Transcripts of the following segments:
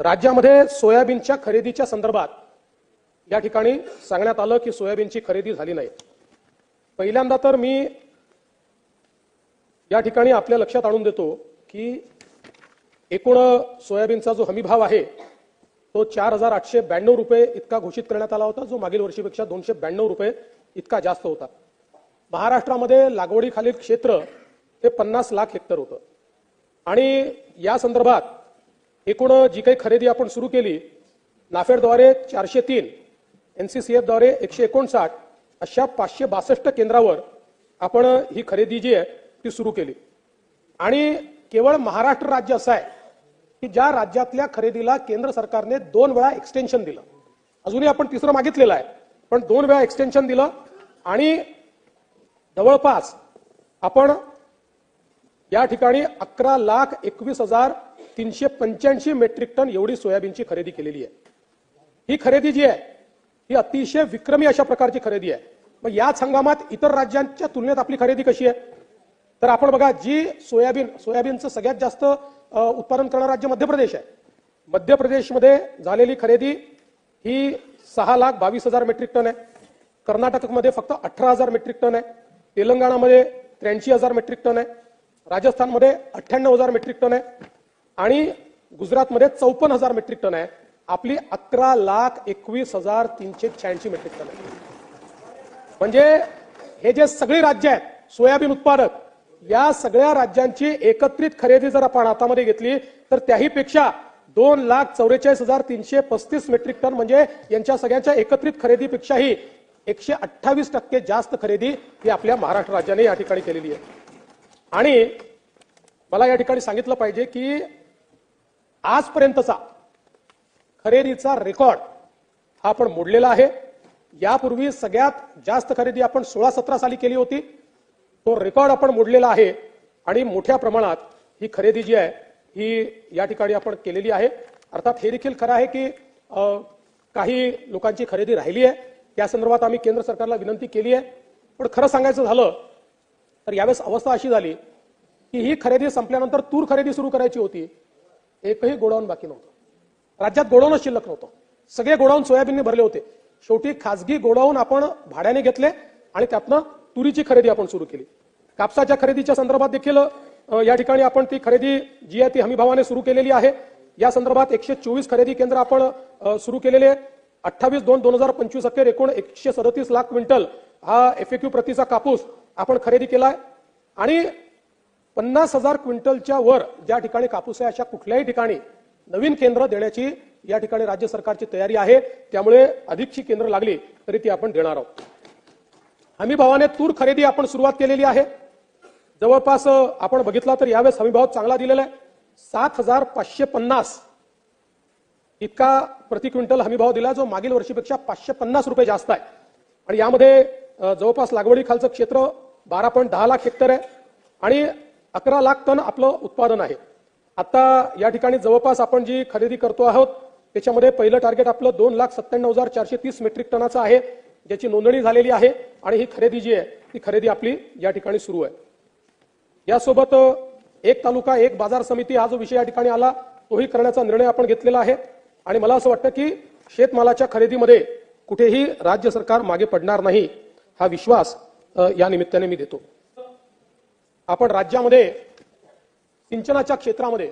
राज्यामध्ये सोयाबीनच्या खरेदीच्या संदर्भात या ठिकाणी सांगण्यात आलं की सोयाबीनची खरेदी झाली नाही. पहिल्यांदा तर मी या ठिकाणी आपल्या लक्षात आणून देतो की एकूण सोयाबीनचा जो हमीभाव आहे तो चार हजार आठशे ब्याण्णव रुपये इतका घोषित करण्यात आला होता जो मागील वर्षीपेक्षा दोनशे ब्याण्णव रुपये इतका जास्त होता. महाराष्ट्रामध्ये लागवडीखालील क्षेत्र हे पन्नास लाख हेक्टर होतं. आणि या संदर्भात एकूण जी काही खरेदी आपण सुरू केली नाफेडद्वारे चारशे तीन एनसीसीएफद्वारे एकशे एकोणसाठ अशा पाचशे बासष्ट केंद्रावर आपण ही खरेदी जी आहे ती सुरू केली. आणि केवळ महाराष्ट्र राज्य असं आहे की ज्या राज्यातल्या खरेदीला केंद्र सरकारने दोन वेळा एक्सटेन्शन दिलं. अजूनही आपण तिसरं मागितलेलं आहे पण दोन वेळा एक्सटेन्शन दिलं आणि जवळपास आपण या ठिकाणी अकरा लाख एकवीस हजार तीनशे पंच्याऐंशी मेट्रिक टन एवढी सोयाबीनची खरेदी केलेली आहे. ही खरेदी जी आहे ही अतिशय विक्रमी अशा प्रकारची खरेदी आहे. मग याच हंगामात इतर राज्यांच्या तुलनेत आपली खरेदी कशी आहे? तर आपण बघा जी सोयाबीन सोयाबीनचं सगळ्यात जास्त उत्पादन करणारं राज्य मध्य प्रदेश आहे. मध्य प्रदेशमध्ये झालेली खरेदी ही सहा लाख बावीस हजार मेट्रिक टन आहे. कर्नाटकमध्ये फक्त अठरा हजार मेट्रिक टन आहे. तेलंगणामध्ये त्र्याऐंशी हजार मेट्रिक टन आहे. राजस्थानमध्ये अठ्ठ्याण्णव हजार मेट्रिक टन आहे. आणि गुजरातमध्ये चौपन्न हजार मेट्रिक टन आहे. आपली अकरा लाख एकवीस हजार तीनशे शहाऐंशी मेट्रिक टन आहे. म्हणजे हे जे सगळी राज्य आहेत सोयाबीन उत्पादक या सगळ्या राज्यांची एकत्रित खरेदी जर आपण हातामध्ये घेतली तर त्याही पेक्षा दोन लाख चौवेचाळीस हजार तीनशे पस्तीस मेट्रिक टन म्हणजे यांच्या सगळ्यांच्या एकत्रित खरेदीपेक्षाही एकशे अठ्ठावीस टक्के जास्त खरेदी ही आपल्या महाराष्ट्र राज्याने या ठिकाणी केलेली आहे. आणि मला या ठिकाणी सांगितलं पाहिजे की आजपर्यंतचा खरेदीचा रेकॉर्ड हा आपण मोडलेला आहे. यापूर्वी सगळ्यात जास्त खरेदी आपण सोळा सतरा साली केली होती. तो रेकॉर्ड आपण मोडलेला आहे आणि मोठ्या प्रमाणात ही खरेदी जी आहे ही या ठिकाणी आपण केलेली आहे. अर्थात हे देखील खरं आहे की काही लोकांची खरेदी राहिली आहे. त्या संदर्भात आम्ही केंद्र सरकारला विनंती केली आहे. पण खरं सांगायचं झालं तर यावेळेस अवस्था अशी झाली की ही खरेदी संपल्यानंतर तूर खरेदी सुरू करायची होती. एकही गोडाऊन बाकी नव्हतं. राज्यात गोडाऊनच शिल्लक नव्हतं. सगळे गोडाऊन सोयाबीनने भरले होते. शेवटी खासगी गोडाऊन आपण भाड्याने घेतले आणि त्यातनं तुरीची खरेदी आपण सुरू केली. कापसाच्या खरेदीच्या संदर्भात देखील या ठिकाणी आपण ती खरेदी जी आहे ती हमीभावाने सुरू केलेली आहे. या संदर्भात एकशे चोवीस खरेदी केंद्र आपण सुरू केलेले अठ्ठावीस दोन दोन हजार पंचवीस अखेर एकूण एकशे सदतीस लाख क्विंटल हा एफएक्यू प्रतीचा कापूस आपण खरेदी केलाय. आणि पन्नास हजार क्विंटलच्या वर ज्या ठिकाणी कापूस आहे अशा कुठल्याही ठिकाणी नवीन केंद्र देण्याची या ठिकाणी राज्य सरकारची तयारी आहे. त्यामुळे अधिकची केंद्र लागली तरी ती आपण देणार आहोत. हमी भावाने तूर खरेदी आपण सुरुवात केलेली आहे. जवळपास आपण बघितला तर यावेळेस हमीभाव चांगला दिलेला आहे. सात हजार पाचशे पन्नास इतका प्रति क्विंटल हमीभाव दिला जो मागील वर्षीपेक्षा पाचशे पन्नास रुपये जास्त आहे. आणि यामध्ये जवळपास लागवडी खालचं क्षेत्र बारा पॉईंट दहा लाख हेक्टर आहे. आणि अकरा लाख टन आपलं उत्पादन आहे. आता या ठिकाणी जवळपास आपण जी खरेदी करतो आहोत त्याच्यामध्ये पहिलं टार्गेट आपलं दोन लाख सत्त्याण्णव हजार चारशे तीस मेट्रिक टनाचं आहे ज्याची नोंदणी झालेली आहे आणि ही खरेदी जी आहे ती खरेदी आपली या ठिकाणी सुरू आहे. यासोबत एक तालुका एक बाजार समिती हा जो विषय या ठिकाणी आला तोही करण्याचा निर्णय आपण घेतलेला आहे. आणि मला असं वाटतं की शेतमालाच्या खरेदीमध्ये कुठेही राज्य सरकार मागे पडणार नाही हा विश्वास या निमित्ताने मी देतो. आपण राज्यामध्ये सिंचनाच्या क्षेत्रामध्ये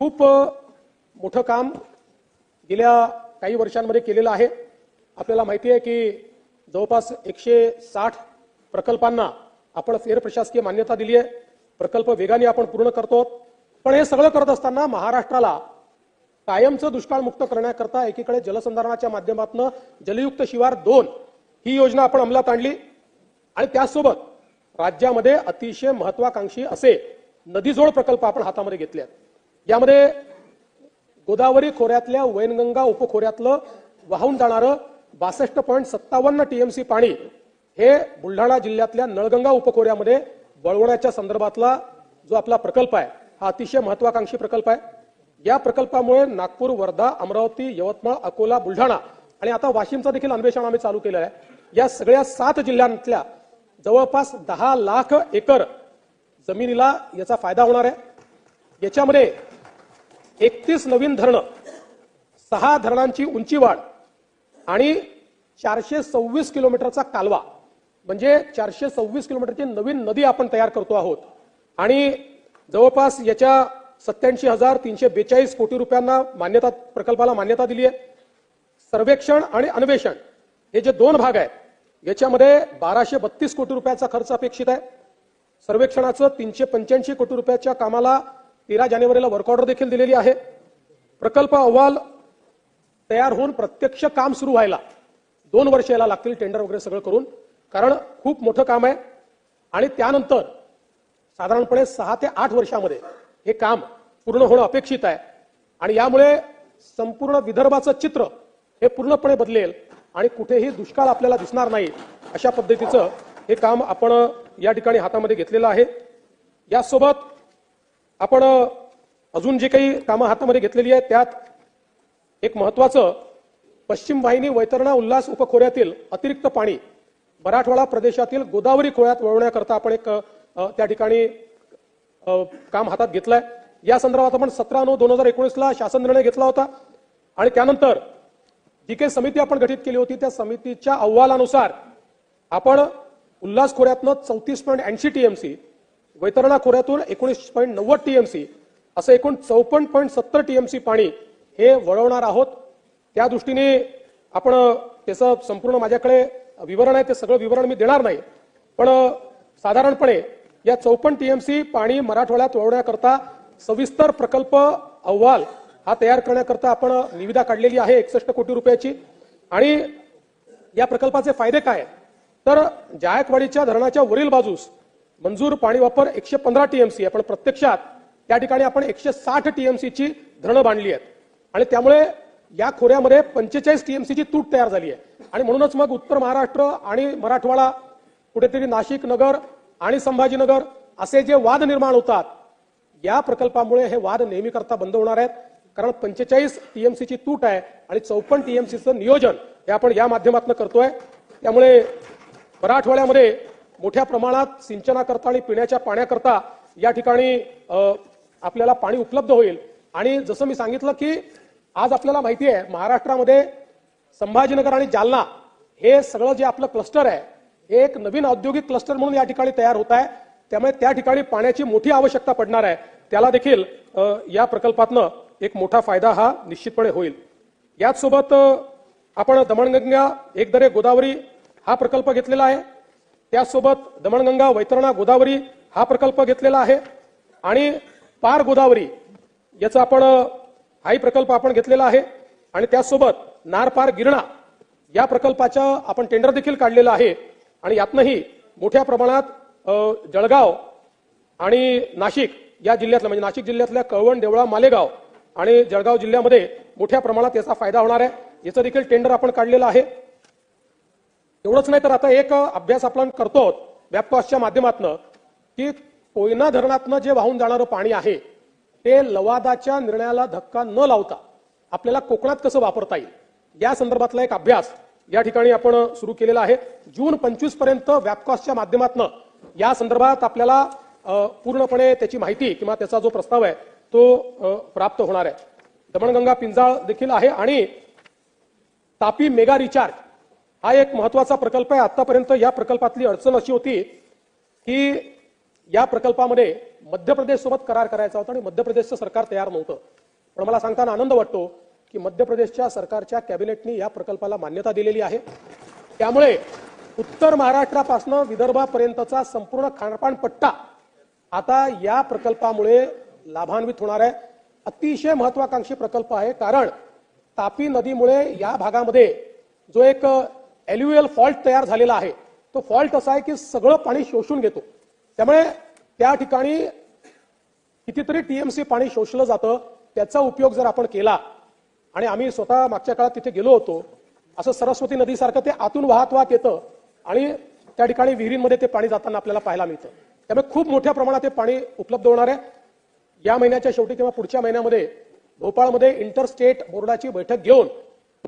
खूप मोठं काम गेल्या काही वर्षांमध्ये केलेलं आहे. आपल्याला माहिती आहे की जवळपास एकशे साठ प्रकल्पांना आपण फेर प्रशासकीय मान्यता दिली आहे. प्रकल्प वेगाने आपण पूर्ण करतो. पण हे सगळं करत असताना महाराष्ट्राला कायमचं दुष्काळमुक्त करण्याकरता एकीकडे जलसंधारणाच्या माध्यमातून जलयुक्त शिवार दोन ही योजना आपण अंमलात आणली. आणि त्याचसोबत राज्यामध्ये अतिशय महत्वाकांक्षी असे नदीजोड प्रकल्प आपण हातामध्ये घेतले आहेत. यामध्ये गोदावरी खोऱ्यातल्या वैनगंगा उपखोऱ्यातलं वाहून जाणारं बासष्ट पॉईंट सत्तावन्न टीएमसी पाणी हे बुलढाणा जिल्ह्यातल्या नळगंगा उपखोऱ्यामध्ये वळवण्याच्या संदर्भातला जो आपला प्रकल्प आहे हा अतिशय महत्वाकांक्षी प्रकल्प आहे. या प्रकल्पामुळे नागपूर वर्धा अमरावती यवतमाळ अकोला बुलढाणा आणि आता वाशिमचं देखील अन्वेषण आम्ही चालू केलं आहे. या सगळ्या सात जिल्ह्यांतल्या जवळपास दहा लाख एकर जमिनीला याचा फायदा होणार आहे. याच्यामध्ये एकतीस नवीन धरणं सहा धरणांची उंची वाढ आणि चारशे सव्वीस किलोमीटरचा कालवा म्हणजे चारशे सव्वीस किलोमीटरची नवीन नदी आपण तयार करतो आहोत. आणि जवळपास याच्या सत्याऐंशी हजार तीनशे बेचाळीस कोटी रुपयांना मान्यता प्रकल्पाला मान्यता दिली आहे. सर्वेक्षण आणि अन्वेषण हे जे दोन भाग आहेत याच्यामध्ये बाराशे बत्तीस कोटी रुपयाचा खर्च अपेक्षित आहे. सर्वेक्षणाचं तीनशे पंच्याऐंशी कोटी रुपयाच्या कामाला तेरा जानेवारीला वर्क ऑर्डर देखील दिलेली आहे. प्रकल्प अहवाल तयार होऊन प्रत्यक्ष काम सुरू व्हायला दोन वर्ष याला लागतील टेंडर वगैरे सगळं करून. कारण खूप मोठं काम आहे. आणि त्यानंतर साधारणपणे सहा ते आठ वर्षामध्ये हे काम पूर्ण होणं अपेक्षित आहे. आणि यामुळे संपूर्ण विदर्भाचं चित्र हे पूर्णपणे बदलेल. आणि कुठेही दुष्काळ आपल्याला दिसणार नाही अशा पद्धतीचं हे काम आपण या ठिकाणी हातामध्ये घेतलेलं आहे. यासोबत आपण अजून जे काही कामं हातामध्ये घेतलेली आहेत त्यात एक महत्वाचं पश्चिम वाहिनी वैतरणा उल्हास उपखोऱ्यातील अतिरिक्त पाणी मराठवाडा प्रदेशातील गोदावरी खोऱ्यात वळवण्याकरता आपण एक त्या ठिकाणी काम हातात घेतलंय. या संदर्भात आपण सतरा नऊ दोन हजार एकोणीसला शासन निर्णय घेतला होता. आणि त्यानंतर जी काही समिती आपण गठीत केली होती त्या समितीच्या अहवालानुसार आपण उल्हास खोऱ्यातनं चौतीस पॉईंट ऐंशी टीएमसी वैतरणा खोऱ्यातून एकोणीस पॉईंट नव्वद टीएमसी असं एकूण चौपन्न पॉईंट सत्तर टीएमसी पाणी हे वळवणार आहोत. त्या दृष्टीने आपण त्याचं संपूर्ण माझ्याकडे विवरण आहे ते सगळं विवरण मी देणार नाही. पण साधारणपणे या चौपन्न टीएमसी पाणी मराठवाड्यात वळवण्याकरता सविस्तर प्रकल्प अहवाल हा तयार करण्याकरता आपण निविदा काढलेली आहे एकसष्ट कोटी रुपयाची. आणि या प्रकल्पाचे फायदे काय? तर जायकवाडीच्या धरणाच्या वरील बाजूस मंजूर पाणी वापर एकशे पंधरा टीएमसी आहे. पण प्रत्यक्षात त्या ठिकाणी आपण एकशे साठ टीएमसीची धरणं बांधली आहेत. आणि त्यामुळे या खोऱ्यामध्ये पंचेचाळीस टीएमसीची तूट तयार झाली आहे. आणि म्हणूनच मग उत्तर महाराष्ट्र आणि मराठवाडा कुठेतरी नाशिक नगर आणि संभाजीनगर असे जे वाद निर्माण होतात या प्रकल्पामुळे हे वाद नेहमीकरता बंद होणार आहेत. कारण पंचेचाळीस टीएमसीची तूट आहे आणि चौपन्न टीएमसीचं नियोजन हे आपण या माध्यमातून करतोय. त्यामुळे मराठवाड्यामध्ये मोठ्या प्रमाणात सिंचनाकरता आणि पिण्याच्या पाण्याकरता या ठिकाणी आपल्याला पाणी उपलब्ध होईल. आणि जसं मी सांगितलं की आज आपल्याला माहिती आहे महाराष्ट्रामध्ये संभाजीनगर आणि जालना हे सगळं जे आपलं क्लस्टर आहे हे एक नवीन औद्योगिक क्लस्टर म्हणून या ठिकाणी तयार होत आहे. त्यामुळे त्या ठिकाणी पाण्याची मोठी आवश्यकता पडणार आहे. त्याला देखील या प्रकल्पातनं एक मोठा फायदा हा निश्चितपणे होईल. याचसोबत आपण दमणगंगा एकदरे गोदावरी हा प्रकल्प घेतलेला आहे. त्याचसोबत दमणगंगा वैतरणा गोदावरी हा प्रकल्प घेतलेला आहे. आणि पार गोदावरी याचा आपण हाही प्रकल्प आपण घेतलेला आहे. आणि त्याचसोबत नारपार गिरणा या प्रकल्पाच्या आपण टेंडर देखील काढलेलं आहे. आणि यातनंही मोठ्या प्रमाणात जळगाव आणि नाशिक या जिल्ह्यातल्या म्हणजे नाशिक जिल्ह्यातल्या कळवण देवळा मालेगाव आणि जळगाव जिल्ह्यामध्ये मोठ्या प्रमाणात याचा फायदा होणार आहे. याचं देखील टेंडर आपण काढलेलं आहे. एवढंच नाही तर आता एक अभ्यास आपण करतो वेबकास्टच्या माध्यमातून की कोयना धरणातनं जे वाहून जाणारं पाणी आहे ते लवादाच्या निर्णयाला धक्का न लावता आपल्याला कोकणात कसं वापरता येईल? या संदर्भातला एक अभ्यास या ठिकाणी आपण सुरू केलेला आहे. जून पंचवीसपर्यंत वॅपकॉसच्या माध्यमातून या संदर्भात आपल्याला पूर्णपणे त्याची माहिती किंवा त्याचा जो प्रस्ताव आहे तो प्राप्त होणार आहे. दमणगंगा पिंजाळ देखील आहे आणि तापी मेगा रिचार्ज हा एक महत्त्वाचा प्रकल्प आहे. आतापर्यंत या प्रकल्पातली अडचण अशी होती की या प्रकल्पामध्ये मध्य प्रदेश सोबत करार करायचा होता आणि मध्य प्रदेशचं सरकार तयार नव्हतं. पण मला सांगताना आनंद वाटतो की मध्य प्रदेशच्या सरकारच्या कॅबिनेटनी या प्रकल्पाला मान्यता दिलेली आहे. त्यामुळे उत्तर महाराष्ट्रापासून विदर्भापर्यंतचा संपूर्ण खानपान पट्टा आता या प्रकल्पामुळे लाभान्वित होणार आहे. अतिशय महत्वाकांक्षी प्रकल्प आहे कारण तापी नदीमुळे या भागामध्ये जो एक एल्युएल फॉल्ट तयार झालेला आहे. तो फॉल्ट असा आहे की सगळं पाणी शोषून घेतो. त्यामुळे त्या ठिकाणी कितीतरी टीएमसी पाणी शोषलं जातं. त्याचा उपयोग जर आपण केला आणि आम्ही स्वतः मागच्या काळात तिथे गेलो होतो असं सरस्वती नदीसारखं ते आतून वाहत वाहत येतं आणि त्या ठिकाणी विहिरींमध्ये ते पाणी जाताना आपल्याला पाहायला मिळतं. त्यामुळे खूप मोठ्या प्रमाणात ते पाणी उपलब्ध होणार आहे. या महिन्याच्या शेवटी किंवा पुढच्या महिन्यामध्ये भोपाळमध्ये इंटरस्टेट बोर्डाची बैठक घेऊन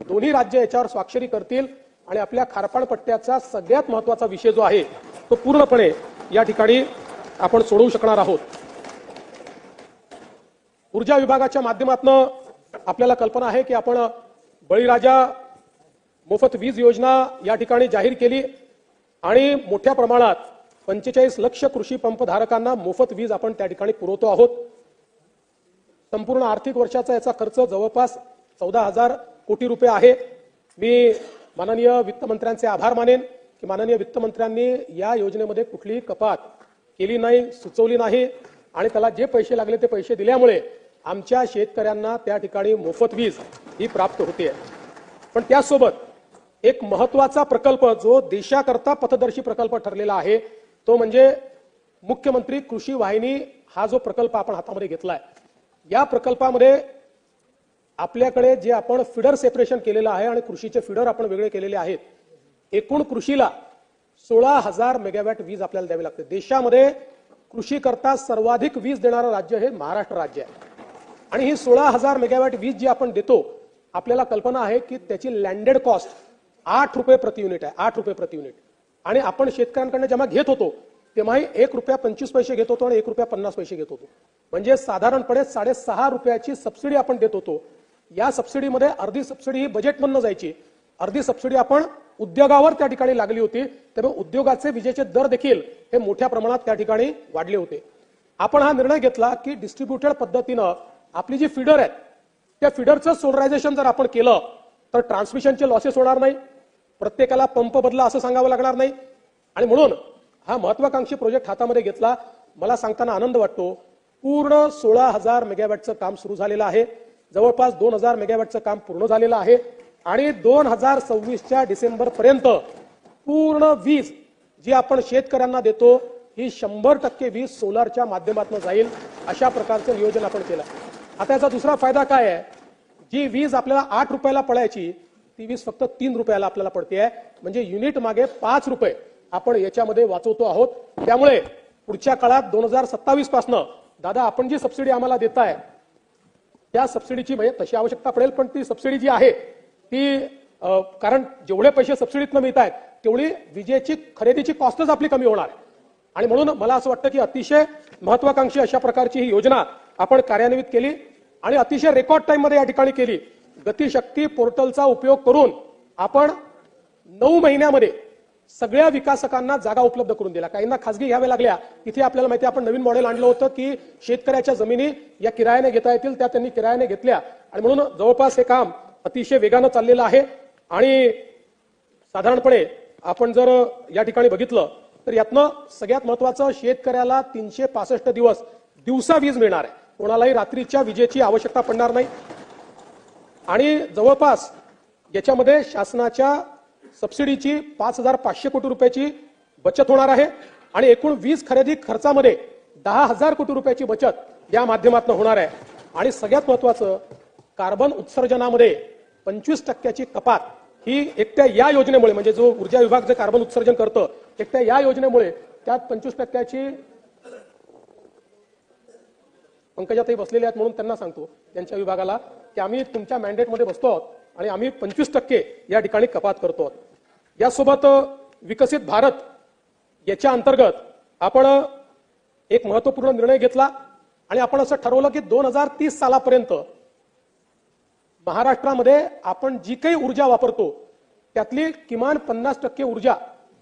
दोन्ही राज्य याच्यावर स्वाक्षरी करतील आणि आपल्या खारपाण पट्ट्याचा सगळ्यात महत्त्वाचा विषय जो आहे तो पूर्णपणे या ठिकाणी आपण सोडवू शकणार आहोत. ऊर्जा विभागाच्या माध्यमातून आपल्याला कल्पना आहे की आपण बळीराजा मोफत वीज योजना या ठिकाणी जाहीर केली आणि मोठ्या प्रमाणात पंचेचाळीस लक्ष कृषी पंप धारकांना मोफत वीज आपण त्या ठिकाणी पुरवतो आहोत. संपूर्ण आर्थिक वर्षाचा याचा खर्च जवळपास चौदा हजार कोटी रुपये आहे. मी माननीय वित्तमंत्र्यांचे आभार मानेन की माननीय वित्तमंत्र्यांनी या योजनेमध्ये कुठलीही कपात केली नाही सुचवली नाही आणि त्याला जे पैसे लागले ते पैसे दिल्यामुळे आमच्या शेतकऱ्यांना त्या ठिकाणी मोफत वीज ही प्राप्त होते. पण त्याचसोबत एक महत्त्वाचा प्रकल्प जो देशाकरता पथदर्शी प्रकल्प ठरलेला आहे तो म्हणजे मुख्यमंत्री कृषी वाहिनी हा जो प्रकल्प आपण हातामध्ये घेतलाय. या प्रकल्पामध्ये आपल्याकडे जे आपण फिडर सेपरेशन केलेलं आहे आणि कृषीचे फिडर आपण वेगळे केलेले आहेत एकूण कृषीला सोळा हजार मेगावॅट वीज आपल्याला द्यावी लागते. देशामध्ये कृषी करता सर्वाधिक वीज देणारं राज्य हे महाराष्ट्र राज्य आहे. आणि ही सोळा हजार मेगावॅट वीज जी आपण देतो आपल्याला कल्पना आहे की त्याची लँडेड कॉस्ट आठ रुपये प्रति युनिट आहे आठ रुपये प्रति युनिट आणि आपण शेतकऱ्यांकडनं जेव्हा घेत होतो तेव्हाही एक रुपया पंचवीस पैसे घेत होतो आणि एक रुपया पन्नास पैसे घेत होतो. म्हणजे साधारणपणे साडेसहा रुपयाची सबसिडी आपण देत होतो. या सबसिडीमध्ये अर्धी सबसिडी ही बजेटमधनं जायची. अर्धी सबसिडी आपण उद्योगावर त्या ठिकाणी लागली होती. त्यामुळे उद्योगाचे विजेचे दर देखील हे मोठ्या प्रमाणात त्या ठिकाणी वाढले होते. आपण हा निर्णय घेतला की डिस्ट्रीब्युटेड पद्धतीनं आपली जी फिडर आहेत त्या फिडरचं सोलरायझेशन जर आपण केलं तर ट्रान्समिशनचे लॉसेस होणार नाही. प्रत्येकाला पंप बदला असं सांगावं लागणार नाही. आणि म्हणून हा महत्वाकांक्षी प्रोजेक्ट हातामध्ये घेतला. मला सांगताना आनंद वाटतो. पूर्ण सोळा हजार मेगावॅटचं काम सुरू झालेलं आहे. जवळपास दोन हजार मेगावॅटचं काम पूर्ण झालेलं आहे. आणि दोन हजार सव्वीसच्या डिसेंबर पर्यंत पूर्ण वीज जी आपण शेतकऱ्यांना देतो ही शंभर टक्के वीज सोलारच्या माध्यमातून जाईल अशा प्रकारचं नियोजन आपण केलं. आता याचा दुसरा फायदा काय आहे? जी वीज आपल्याला आठ रुपयाला पडायची ती वीज फक्त तीन रुपयाला आपल्याला पडते आहे म्हणजे युनिट मागे पाच रुपये. आपण याच्यामध्ये वाचवतो आहोत. त्यामुळे पुढच्या काळात दोन हजार सत्तावीस पासनं दादा आपण जी सबसिडी आम्हाला देताय त्या सबसिडीची म्हणजे तशी आवश्यकता पडेल पण ती सबसिडी जी आहे ती कारण जेवढे पैसे सबसिडीतनं मिळत आहेत तेवढी विजेची खरेदीची कॉस्टच आपली कमी होणार. आहे आणि म्हणून मला असं वाटतं की अतिशय महत्वाकांक्षी अशा प्रकारची ही योजना आपण कार्यान्वित केली आणि अतिशय रेकॉर्ड टाइममध्ये या ठिकाणी केली. गतिशक्ती पोर्टलचा उपयोग करून आपण नऊ महिन्यामध्ये सगळ्या विकासकांना जागा उपलब्ध करून दिल्या. काहींना खासगी घ्याव्या लागल्या. इथे आपल्याला माहिती आहे, आपण नवीन मॉडेल आणलं होतं की शेतकऱ्याच्या जमिनी या किरायाने घेता येतील त्या त्यांनी किरायाने घेतल्या. आणि म्हणून जवळपास हे काम अतिशय वेगानं चाललेलं आहे. आणि साधारणपणे आपण जर या ठिकाणी बघितलं तर यातनं सगळ्यात महत्वाचं शेतकऱ्याला तीनशे पासष्ट दिवस दिवसा वीज मिळणार आहे. कोणालाही रात्रीच्या विजेची आवश्यकता पडणार नाही. आणि जवळपास याच्यामध्ये शासनाच्या सबसिडीची पाच हजार पाचशे कोटी रुपयाची बचत होणार आहे आणि एकूण वीज खरेदी खर्चामध्ये दहा हजार कोटी रुपयाची बचत या माध्यमातून होणार आहे. आणि सगळ्यात महत्वाचं कार्बन उत्सर्जनामध्ये पंचवीस टक्क्याची कपात ही एकट्या या योजनेमुळे म्हणजे जो ऊर्जा विभाग जे कार्बन उत्सर्जन करतं एकट्या या योजनेमुळे त्यात पंचवीस टक्क्याची पंकजातही बसलेले आहेत म्हणून त्यांना सांगतो त्यांच्या विभागाला की आम्ही तुमच्या मॅन्डेटमध्ये बसतो आहोत. आणि आम्ही पंचवीस टक्के या ठिकाणी कपात करतो. आहोत यासोबत विकसित भारत याच्या अंतर्गत आपण एक महत्त्वपूर्ण निर्णय घेतला आणि आपण असं ठरवलं की दोन हजार तीस सालापर्यंत महाराष्ट्रामध्ये आपण जी काही ऊर्जा वापरतो त्यातली किमान पन्नास टक्के ऊर्जा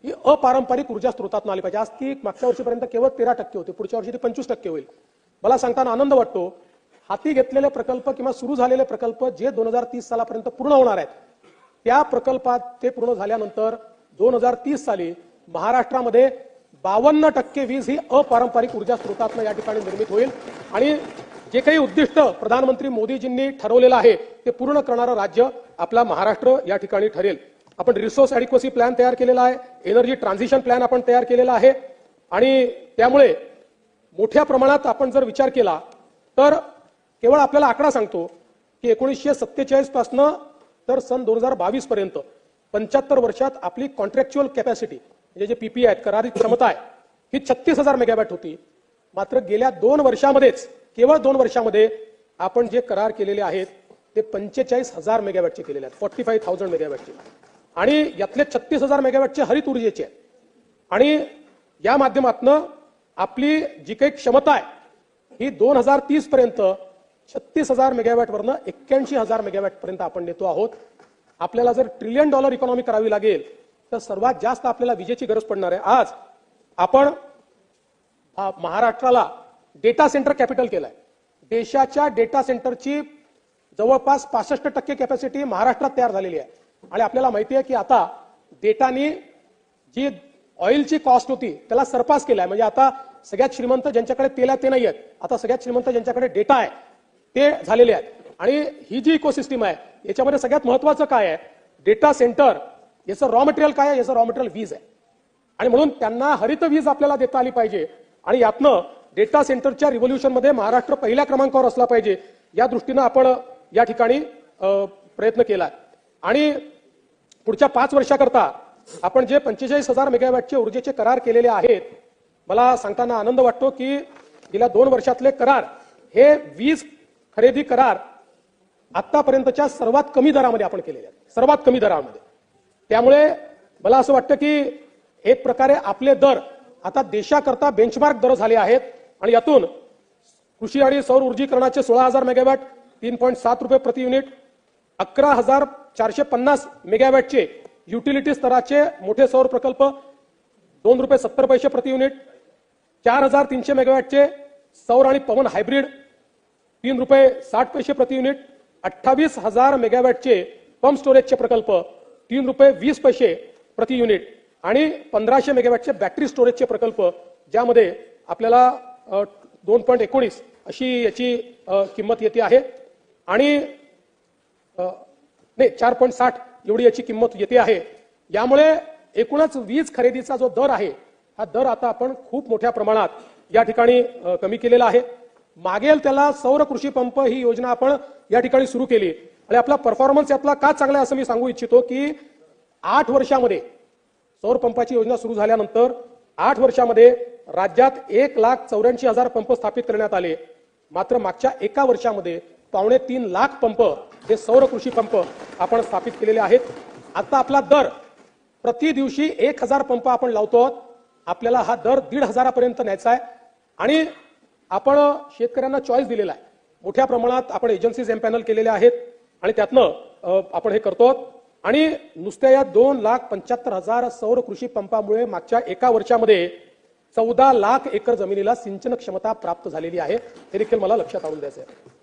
ही अपारंपरिक ऊर्जा स्रोतातून आली पाहिजे. आज ती मागच्या वर्षीपर्यंत केवळ तेरा टक्के होते पुढच्या वर्षी ती पंचवीस टक्के होईल. मला सांगताना आनंद वाटतो हाती घेतलेले प्रकल्प किंवा सुरू झालेले प्रकल्प जे दोन हजार तीस सालापर्यंत पूर्ण होणार आहेत त्या प्रकल्पात ते पूर्ण झाल्यानंतर दोन हजार तीस साली महाराष्ट्रामध्ये बावन्न टक्के वीज ही अपारंपरिक ऊर्जा स्रोतातनं या ठिकाणी निर्मित होईल. आणि जे काही उद्दिष्ट प्रधानमंत्री मोदीजींनी ठरवलेलं आहे ते पूर्ण करणारं राज्य आपला महाराष्ट्र या ठिकाणी ठरेल. आपण रिसोर्स ॲडिक्वसी प्लॅन तयार केलेला आहे एनर्जी ट्रान्झिशन प्लॅन आपण तयार केलेला आहे. आणि त्यामुळे मोठ्या प्रमाणात आपण जर विचार केला तर केवळ आपल्याला आकडा सांगतो की एकोणीसशे सत्तेचाळीस पासनं तर सन दोन हजार बावीस पर्यंत पंच्याहत्तर वर्षात आपली कॉन्ट्रॅक्च्युअल कॅपॅसिटी म्हणजे जे पीपी आहेत करारी क्षमता आहे ही छत्तीस हजार मेगावॅट होती. मात्र गेल्या दोन वर्षामध्येच केवळ दोन वर्षामध्ये आपण जे करार केलेले आहेत ते पंचेचाळीस हजार मेगावॅटचे केलेले आहेत फॉर्टी फाईव्ह थाउजंड मेगावॅटचे आणि यातले छत्तीस हजार मेगावॅटचे हरित ऊर्जेचे आहेत. आणि या माध्यमातनं आपली जी काही क्षमता आहे ही दोन हजार तीस पर्यंत छत्तीस हजार मेगावॅटवरनं एक्क्याऐंशी हजार मेगावॅट पर्यंत आपण नेतो आहोत. आपल्याला जर ट्रिलियन डॉलर इकॉनॉमी करावी लागेल तर सर्वात जास्त आपल्याला विजेची गरज पडणार आहे. आज आपण महाराष्ट्राला डेटा सेंटर कॅपिटल केलंय. देशाच्या डेटा सेंटरची जवळपास पासष्ट टक्के कॅपॅसिटी महाराष्ट्रात तयार झालेली आहे. आणि आपल्याला माहिती आहे की आता डेटानी जी ऑइलची कॉस्ट होती त्याला सरपास केलाय. म्हणजे आता सगळ्यात श्रीमंत ज्यांच्याकडे तेल आहे ते नाही आहेत आता सगळ्यात श्रीमंत ज्यांच्याकडे डेटा आहे ते झालेले आहेत. आणि ही जी इकोसिस्टीम आहे याच्यामध्ये सगळ्यात महत्वाचं काय आहे? डेटा सेंटर याचं रॉ मटेरियल काय आहे? याचं रॉ मटेरियल वीज आहे. आणि म्हणून त्यांना हरित वीज आपल्याला देता आली पाहिजे. आणि यातनं डेटा सेंटरच्या रिव्होल्युशनमध्ये महाराष्ट्र पहिल्या क्रमांकावर असला पाहिजे. या दृष्टीनं आपण या ठिकाणी प्रयत्न केला आणि पुढच्या पाच वर्षाकरता आपण जे पंचेचाळीस हजार मेगावॅटचे ऊर्जेचे करार केलेले आहेत मला सांगताना आनंद वाटतो की गेल्या दोन वर्षातले करार हे वीज खरेदी करार आतापर्यंतच्या सर्वात कमी दरामध्ये आपण केलेले आहेत. सर्वात कमी दरामध्ये. त्यामुळे मला असं वाटतं की एक प्रकारे आपले दर आता देशाकरता बेंचमार्क दर झाले आहेत आणि यातून कृषी आणि सौर ऊर्जीकरणाचे सोळा हजार मेगावॅट तीन पॉईंट सात रुपये प्रति युनिट अकरा हजार चारशे पन्नास मेगावॅटचे युटिलिटी स्तराचे मोठे सौर प्रकल्प दोन रुपये सत्तर पैसे प्रति युनिट चार हजार तीनशे मेगावॅटचे सौर आणि पवन हायब्रिड तीन रुपये साठ पैसे प्रति युनिट अठ्ठावीस हजार मेगावॅटचे पंप स्टोरेजचे प्रकल्प तीन रुपये वीस पैसे प्रति युनिट आणि पंधराशे मेगावॅटचे बॅटरी स्टोरेजचे प्रकल्प ज्यामध्ये आपल्याला दोन पॉईंट एकोणीस अशी याची किंमत येते आहे. आणि नाही चार पॉईंट साठ एवढी याची किंमत येते आहे. यामुळे एकूणच वीज खरेदीचा जो दर आहे हा दर आता आपण खूप मोठ्या प्रमाणात या ठिकाणी कमी केलेला आहे. मागेल त्याला सौर कृषी पंप ही योजना आपण या ठिकाणी सुरू केली. आणि आपला परफॉर्मन्स यातला का चांगला आहे असं मी सांगू इच्छितो की आठ वर्षामध्ये सौर पंपाची योजना सुरू झाल्यानंतर आठ वर्षामध्ये राज्यात एक लाख चौऱ्याऐंशी हजार पंप स्थापित करण्यात आले. मात्र मागच्या एका वर्षामध्ये पावणे तीन लाख पंप हे सौर कृषी पंप आपण स्थापित केलेले आहेत. आता आपला दर प्रति दिवशी एक हजार पंप आपण लावतो आहोत. आपल्याला हा दर दीड हजारापर्यंत न्यायचा आहे. आणि आपण शेतकऱ्यांना चॉईस दिलेला आहे. मोठ्या प्रमाणात आपण एजन्सीज एम्पॅनल केलेल्या आहेत आणि त्यातनं आपण हे करतो आहोत. आणि नुसत्या या दोन लाख पंच्याहत्तर हजार सौर कृषी पंपामुळे मागच्या एका वर्षामध्ये चौदा लाख एकर जमिनीला सिंचन क्षमता प्राप्त झालेली आहे. हे देखील मला लक्षात आणून द्यायचं आहे